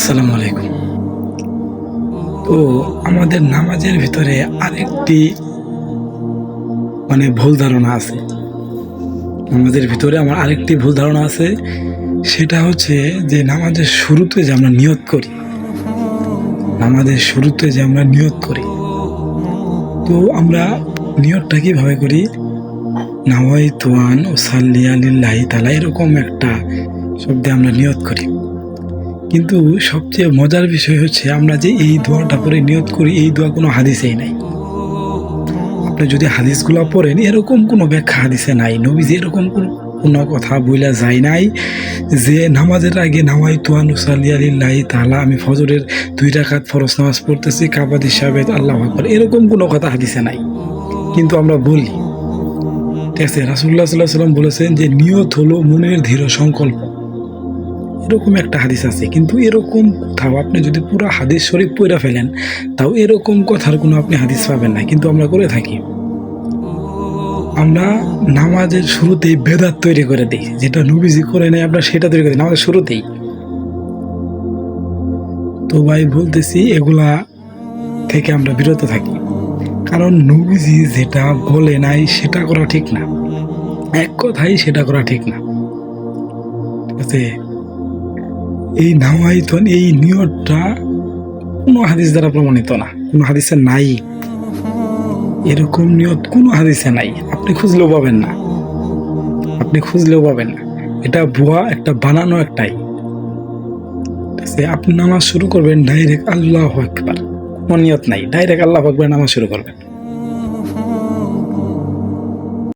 আসসালামু আলাইকুম। তো আমাদের নামাজের ভিতরে আরেকটি মানে ভুল ধারণা আছে। নামাজের ভিতরে আমার আরেকটি ভুল ধারণা আছে, সেটা হচ্ছে যে নামাজের শুরুতে যে আমরা নিয়ত করি, নামাজের শুরুতে যে আমরা নিয়ত করি, তো আমরা নিয়তটা কীভাবে করি? নাওয়াই তোয়ান ও সাল্লিয়া লিল্লাহি তালা এরকম একটা শব্দে আমরা নিয়ত করি। কিন্তু সবচেয়ে মজার বিষয় হচ্ছে আমরা যে এই দোয়াটা পরে নিয়ত করি, এই দোয়া কোনো হাদিসেই নাই। আপনি যদি হাদিসগুলো পড়েন, এরকম কোনো ব্যাখ্যা হাদিসে নাই। নবীজি এরকম কোনো কথা বইলা যায় নাই যে নামাজের আগে নামাই তুয়ান উসালি আলিল্লাহ তাহলে আমি ফজরের দুই রাকাত ফরজ নামাজ পড়তেছি কাবাদ হিসাবে আল্লাহ আকবর। এরকম কোনো কথা হাদিসে নাই। কিন্তু আমরা বলি, ঠিক আছে রাসুল্লাহ সাল্লাহ সাল্লাম বলেছেন যে নিয়ত হলো মনের দৃঢ় সংকল্প। এরকম একটা হাদিস আছে, কিন্তু এরকম কোথাও আপনি যদি পুরো হাদিস শরীফ পড়ে ফেলেন, তাও এরকম কথার কোনো আপনি হাদিস পাবেন না, কিন্তু আমরা করে থাকি। আমরা নামাজের শুরুতেই বেদাত তৈরি করে দিই, যেটা নবীজি করে নেয়, আমরা সেটা তৈরি করে দিই, নামাজের শুরুতেই। তো ভাই, বলতেছি এগুলা থেকে আমরা বিরত থাকি। কারণ নবীজি যেটা বলে নাই, সেটা করা ঠিক না। এক কথাই সেটা করা ঠিক না। ঠিক আছে? এই নাওয়াইতন এই নিয়তটা কোনো হাদিস দ্বারা প্রমাণিত না। কোনো হাদিসে নাই। এরকম নিয়ত কোনো হাদিসে নাই। আপনি খুঁজলেও পাবেন না। আপনি খুঁজলেও পাবেন না। এটা ভুয়া, একটা বানানো একটাই। আপনি নামাজ শুরু করবেন, ডাইরেক্ট আল্লাহ একবার কোনো নিয়ত নাই। ডাইরেক্ট আল্লাহ একবার নামাজ শুরু করবেন।